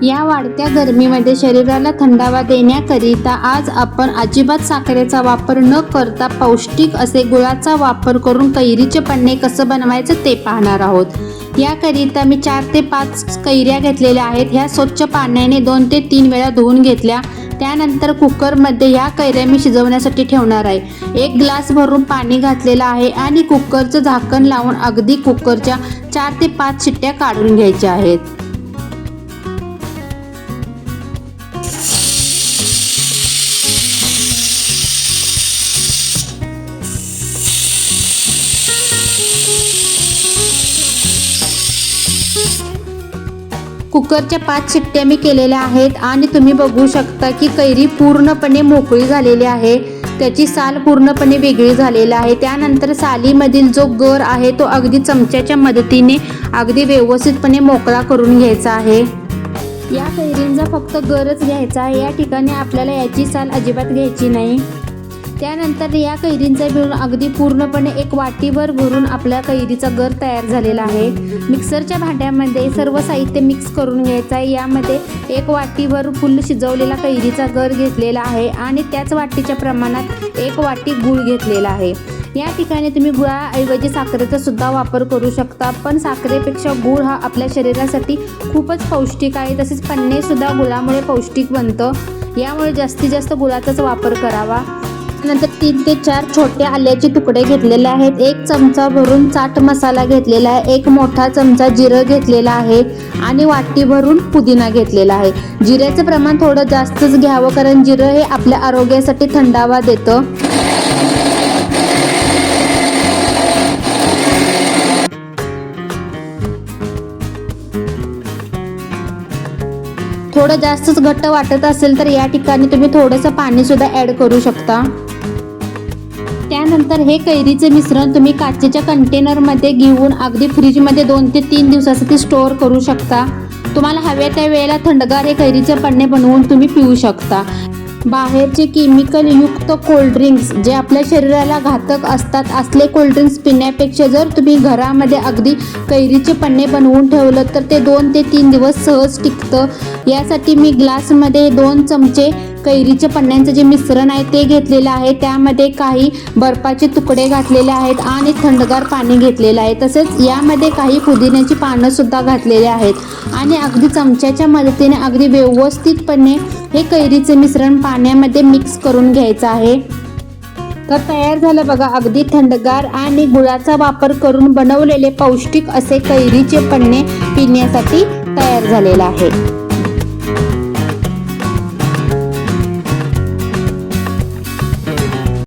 या वाढत्या गरमीमध्ये शरीराला थंडावा देण्याकरिता आज आपण अजिबात साखरेचा वापर न करता पौष्टिक असे गुळाचा वापर करून कैरीचे पन्ने कसं बनवायचं ते पाहणार आहोत. याकरिता मी चार ते पाच कैऱ्या घेतलेल्या आहेत. ह्या स्वच्छ पाण्याने दोन ते तीन वेळा धुवून घेतल्या. त्यानंतर कुकरमध्ये ह्या कैऱ्या मी शिजवण्यासाठी ठेवणार आहे. एक ग्लास भरून पाणी घातलेलं आहे आणि कुकरचं झाकण लावून अगदी कुकरच्या चार ते पाच शिट्ट्या काढून घ्यायच्या आहेत. कुकरच्या पाच शिट्ट्या मी केलेल्या आहेत आणि तुम्ही बघू शकता की कैरी पूर्णपणे मोकळी झालेली आहे. त्याची साल पूर्णपणे वेगळी झालेला आहे. त्यानंतर सालीमधील जो गर आहे तो अगदी चमच्याच्या मदतीने अगदी व्यवस्थितपणे मोकळा करून घ्यायचा आहे. या कैरींचा फक्त गरच घ्यायचा आहे. या ठिकाणी आपल्याला याची साल अजिबात घ्यायची नाही. त्यानंतर या कैरींचा मिळून अगदी पूर्णपणे एक वाटीभर भरून आपल्या कैरीचा गर तयार झालेला आहे. मिक्सरच्या भांड्यामध्ये सर्व साहित्य मिक्स करून घ्यायचं आहे. यामध्ये एक वाटीभर फुल शिजवलेला कैरीचा गर घेतलेला आहे आणि त्याच वाटीच्या प्रमाणात एक वाटी गूळ घेतलेला आहे. या ठिकाणी तुम्ही गुळाऐवजी साखरेचा सुद्धा वापर करू शकता पण साखरेपेक्षा गूळ हा आपल्या शरीरासाठी खूपच पौष्टिक आहे. तसेच पन्नेसुद्धा गुळामुळे पौष्टिक बनतं. यामुळे जास्तीत जास्त गुळाचाच वापर करावा. नंतर तीन ते चार छोटे आल्याचे तुकडे घेतलेले आहेत. एक चमचा भरून चाट मसाला घेतलेला आहे. एक मोठा चमचा जिरं घेतलेला आहे आणि वाटी भरून पुदिना घेतलेला आहे. जिऱ्याचं प्रमाण थोडं जास्तच घ्यावं कारण जिरं हे आपल्या आरोग्यासाठी थंडावा देतं. थोडं जास्तच घट्ट वाटत असेल तर या ठिकाणी तुम्ही थोडंसं पाणी सुद्धा ॲड करू शकता. त्यानंतर हे कैरीचे मिश्रण तुम्ही काचेच्या कंटेनरमध्ये घेऊन अगदी फ्रीजमध्ये दोन ते तीन दिवसासाठी स्टोअर करू शकता. तुम्हाला हव्या त्या वेळेला थंडगार हे कैरीचे पन्ने बनवून तुम्ही पिऊ शकता. बाहेरचे केमिकल युक्त कोल्ड्रिंक्स जे आपल्या शरीराला घातक असतात असले कोल्ड्रिंक्स पिण्यापेक्षा जर तुम्ही घरामध्ये अगदी कैरीचे पन्ने बनवून ठेवलं तर ते दोन ते तीन दिवस सहज टिकतं. यासाठी मी ग्लासमध्ये दोन चमचे कैरीच्या पन्न्यांचं जे मिश्रण आहे ते घेतलेलं आहे. त्यामध्ये काही बर्फाचे तुकडे घातलेले आहेत आणि थंडगार पाणी घेतलेलं आहे. तसेच यामध्ये काही पुदिन्याची पानं सुद्धा घातलेली आहेत. आणि अगदी चमच्याच्या मदतीने अगदी व्यवस्थितपणे हे कैरीचे मिश्रण पाण्यामध्ये मिक्स करून घ्यायचं आहे. तर तयार झालं बघा अगदी थंडगार आणि गुळाचा वापर करून बनवलेले पौष्टिक असे कैरीचे पन्ने पिण्यासाठी तयार झालेलं आहे.